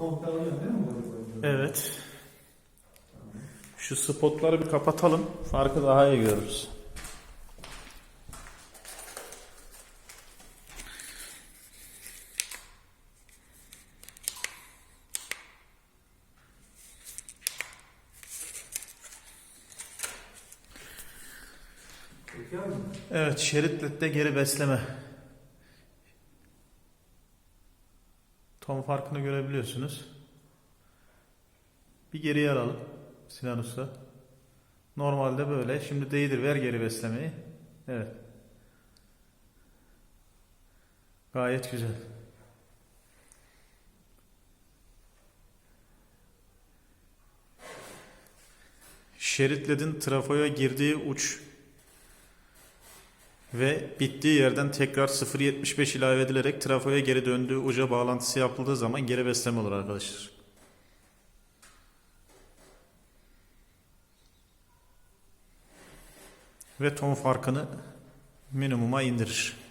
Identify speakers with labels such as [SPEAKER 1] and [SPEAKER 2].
[SPEAKER 1] değil mi?
[SPEAKER 2] Evet. Şu spotları bir kapatalım. Farkı daha iyi görürüz. Evet, şerit ledde geri besleme. Ton farkını görebiliyorsunuz. Bir geriye alalım Sinan Usta. Normalde böyle. Şimdi değdir ver geri beslemeyi. Evet. Gayet güzel. Şerit ledin trafoya girdiği uç ve bittiği yerden tekrar 0.75 ilave edilerek trafoya geri döndüğü uca bağlantısı yapıldığı zaman geri besleme olur arkadaşlar. Ve ton farkını minimuma indirir.